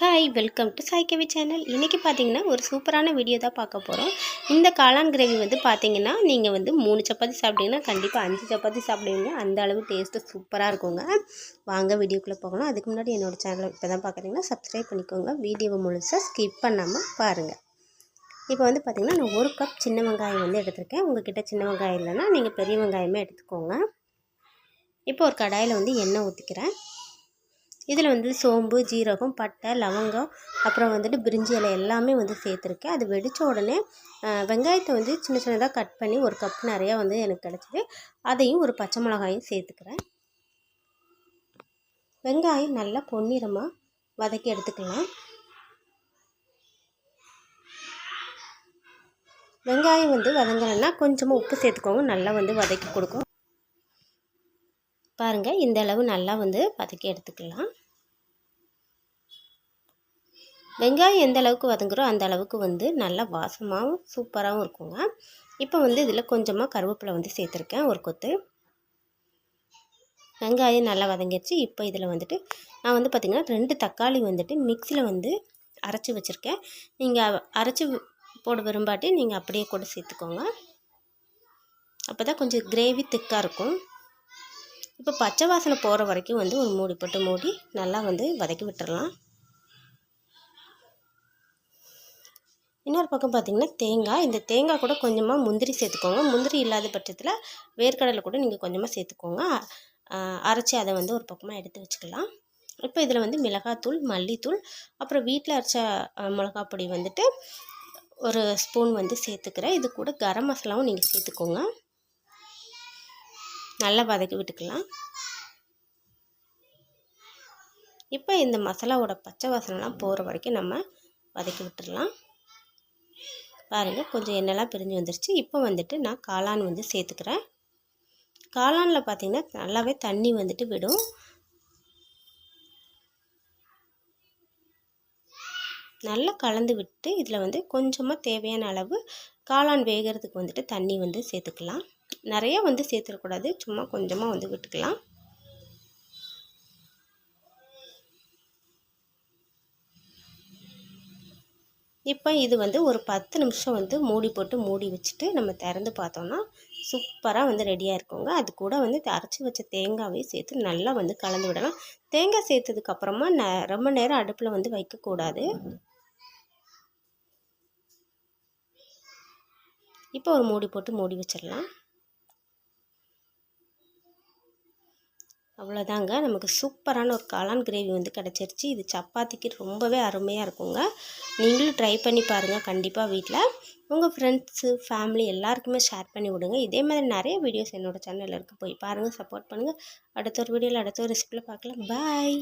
Hi welcome to Saikavi channel இன்றைக்கி பார்த்தீங்கன்னா ஒரு சூப்பரான வீடியோ தான் பார்க்க போகிறோம் இந்த காளான் கிரேவி வந்து பார்த்தீங்கன்னா நீங்கள் வந்து மூணு சப்பாத்தி சாப்பிட்டீங்கன்னா கண்டிப்பாக அஞ்சு சப்பாத்தி சாப்பிடுவீங்க. அந்த அளவு டேஸ்ட்டு சூப்பராக இருக்குங்க. வாங்க வீடியோக்குள்ளே போகலாம். அதுக்கு முன்னாடி என்னோடய சேனலை இப்போ தான் பார்க்குறீங்கன்னா சப்ஸ்கிரைப் பண்ணிக்கோங்க. வீடியோவை முழுசாக ஸ்கிப் பண்ணாமல் பாருங்கள் இப்போ வந்து பார்த்திங்கன்னா நான் ஒரு கப் சின்ன வெங்காயம் வந்து எடுத்திருக்கேன். உங்ககிட்ட சின்ன வெங்காயம் இல்லைன்னா நீங்கள் பெரிய வெங்காயமே எடுத்துக்கோங்க. இப்போ ஒரு கடாயில் வந்து எண்ணெய் ஊற்றிக்கிறேன் இதில் வந்து சோம்பு ஜீரகம் பட்டை லவங்கம் அப்புறம் வந்துட்டு பிரிஞ்சி இலை எல்லாமே வந்து சேர்த்துருக்கேன். அது வெடித்த உடனே வெங்காயத்தை வந்து சின்ன சின்னதாக கட் பண்ணி ஒரு கப் நிறையா வந்து எனக்கு கிடச்சிது. அதையும் ஒரு பச்சை மிளகாயும் சேர்த்துக்கிறேன். வெங்காயம் நல்லா பொன்னிறமாக வதக்கி எடுத்துக்கலாம். வெங்காயம் வந்து வதங்கலைன்னா கொஞ்சமாக உப்பு சேர்த்துக்கோங்க. நல்லா வந்து வதக்கி கொடுக்கும். பாருங்கள் இந்த அளவு நல்லா வந்து வதக்கி எடுத்துக்கலாம். வெங்காயம் எந்த அளவுக்கு வதங்குறோ அந்த அளவுக்கு வந்து நல்லா வாசமாகவும் சூப்பராகவும் இருக்குங்க. இப்போ வந்து இதில் கொஞ்சமாக கருவேப்பிலை வந்து சேர்த்துருக்கேன் ஒரு கொத்து. வெங்காயம் நல்லா வதங்கிடுச்சு இப்போ இதில் வந்துட்டு நான் வந்து பார்த்திங்கன்னா ரெண்டு தக்காளி வந்துட்டு மிக்சியில் வந்து அரைச்சி வச்சுருக்கேன். நீங்கள் அரைச்சி போட விரும்பாட்டி நீங்கள் அப்படியே கூட சேர்த்துக்கோங்க. அப்போ தான் கொஞ்சம் கிரேவி திக்காக இருக்கும். இப்போ பச்சை வாசனை போகிற வரைக்கும் வந்து ஒரு மூடி போட்டு மூடி நல்லா வந்து வதக்கி விட்டுடலாம் இன்னொரு பக்கம் பார்த்திங்கன்னா தேங்காய். இந்த தேங்காய் கூட கொஞ்சமாக முந்திரி சேர்த்துக்கோங்க. முந்திரி இல்லாத பட்சத்தில் வேர்க்கடலை கூட நீங்கள் கொஞ்சமாக சேர்த்துக்கோங்க. அரைச்சி அதை வந்து ஒரு பக்கமாக எடுத்து வச்சுக்கலாம். இப்போ இதில் வந்து மிளகாத்தூள் மல்லித்தூள் அப்புறம் வீட்டில் அரைச்ச மிளகா பொடி வந்துட்டு ஒரு ஸ்பூன் வந்து சேர்த்துக்கிறேன். இது கூட கரம் மசாலாவும் நீங்கள் சேர்த்துக்கோங்க. நல்லா வதக்கி விட்டுக்கலாம். இப்போ இந்த மசாலாவோட பச்சை வாசனைலாம் போகிற வரைக்கும் நம்ம வதக்கி விட்டுடலாம். பாருங்கள் கொஞ்சம் எண்ணெய்லாம் பிரிஞ்சு வந்துருச்சு. இப்போ வந்துட்டு நான் காளான் வந்து சேர்த்துக்கிறேன். காளானில் பார்த்திங்கன்னா நல்லாவே தண்ணி வந்துட்டு விடும். நல்லா கலந்து விட்டு இதில் வந்து கொஞ்சமாக தேவையான அளவு காளான் வேகிறதுக்கு வந்துட்டு தண்ணி வந்து சேர்த்துக்கலாம். நிறைய வந்து சேர்த்துடக்கூடாது சும்மா கொஞ்சமாக வந்து விட்டுக்கலாம். இப்போ இது வந்து ஒரு பத்து நிமிஷம் வந்து மூடி போட்டு மூடி வச்சுட்டு நம்ம திறந்து பார்த்தோன்னா சூப்பராக வந்து ரெடியாக இருக்குங்க. அது கூட வந்து அரைச்சி வச்ச தேங்காவையும் சேர்த்து நல்லா வந்து கலந்து விடலாம். தேங்காய் சேர்த்ததுக்கப்புறமா ந ரொம்ப நேரம் அடுப்பில் வந்து வைக்கக்கூடாது இப்போ ஒரு மூடி போட்டு மூடி வச்சிடலாம். அவ்வளோதாங்க. நமக்கு சூப்பரான ஒரு காளான் கிரேவி வந்து கிடச்சிருச்சு. இது சப்பாத்திக்கு ரொம்பவே அருமையாக இருக்குங்க. நீங்களும் ட்ரை பண்ணி பாருங்கள் கண்டிப்பாக வீட்டில் உங்கள் ஃப்ரெண்ட்ஸு ஃபேமிலி எல்லாருக்குமே ஷேர் பண்ணி விடுங்க. இதே மாதிரி நிறைய வீடியோஸ் என்னோடய சேனலில் இருக்குது போய் பாருங்கள் சப்போர்ட் பண்ணுங்கள் அடுத்த ஒரு வீடியோவில் அடுத்த ஒரு ரெசிபியில் பார்க்கலாம். பாய்